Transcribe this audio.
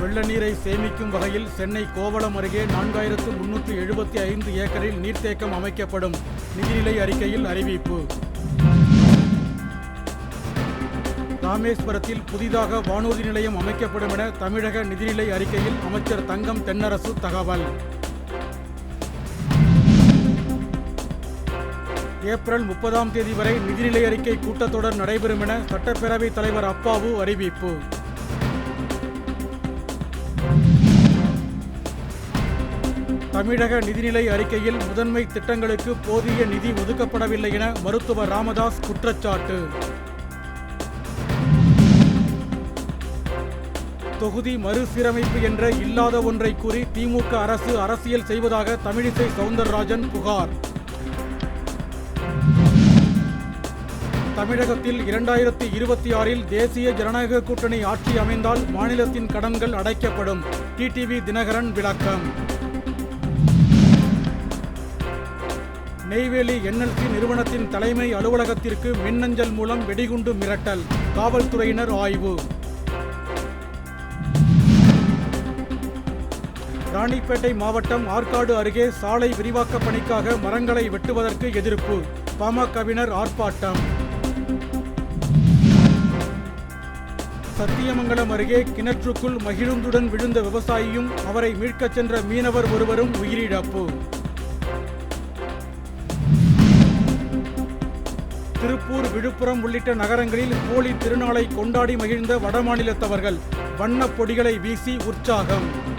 வெள்ள நீரை சேமிக்கும் வகையில் சென்னை கோவளம் அருகே நான்காயிரத்து முன்னூற்று எழுபத்தி ஐந்து ஏக்கரில் நீர்த்தேக்கம் அமைக்கப்படும் நிதிநிலை அறிக்கையில் அறிவிப்பு. ராமேஸ்வரத்தில் புதிதாக வானூர்தி நிலையம் அமைக்கப்படும் என தமிழக நிதிநிலை அறிக்கையில் அமைச்சர் தங்கம் தென்னரசு தகவல். ஏப்ரல் முப்பதாம் தேதி வரை நிதிநிலை அறிக்கை கூட்டத்தொடர் நடைபெறும் என சட்டப்பேரவைத் தலைவர் அப்பாவு அறிவிப்பு. தமிழக நிதிநிலை அறிக்கையில் முதன்மை திட்டங்களுக்கு போதிய நிதி ஒதுக்கப்படவில்லை என மருத்துவர் ராமதாஸ் குற்றச்சாட்டு. தொகுதி மறுசீரமைப்பு என்ற இல்லாத ஒன்றை கூறி திமுக அரசு அரசியல் செய்வதாக தமிழிசை சவுந்தரராஜன் புகார். தமிழகத்தில் இரண்டாயிரத்தி இருபத்தி ஆறில் தேசிய ஜனநாயக கூட்டணி ஆட்சி அமைந்தால் மாநிலத்தின் கடன்கள் அடைக்கப்படும். டிடிவி தினகரன் விளக்கம். நெய்வேலி என்எல்சி நிறுவனத்தின் தலைமை அலுவலகத்திற்கு மின்னஞ்சல் மூலம் வெடிகுண்டு மிரட்டல் காவல்துறையினர் ஆய்வு. ராணிப்பேட்டை மாவட்டம் ஆற்காடு அருகே சாலை விரிவாக்க பணிக்காக மரங்களை வெட்டுவதற்கு எதிர்ப்பு பாமகவினர் ஆர்ப்பாட்டம். சத்தியமங்கலம் அருகே கிணற்றுக்குள் மகிழுந்துடன் விழுந்த விவசாயியும் அவரை மீட்கச் சென்ற மீனவர் ஒருவரும் உயிரிழப்பு. திருப்பூர் விழுப்புரம் உள்ளிட்ட நகரங்களில் ஹோலி திருநாளை கொண்டாடி மகிழ்ந்த வடமாநிலத்தவர்கள். வண்ணப் பொடிகளை வீசி உற்சாகம்.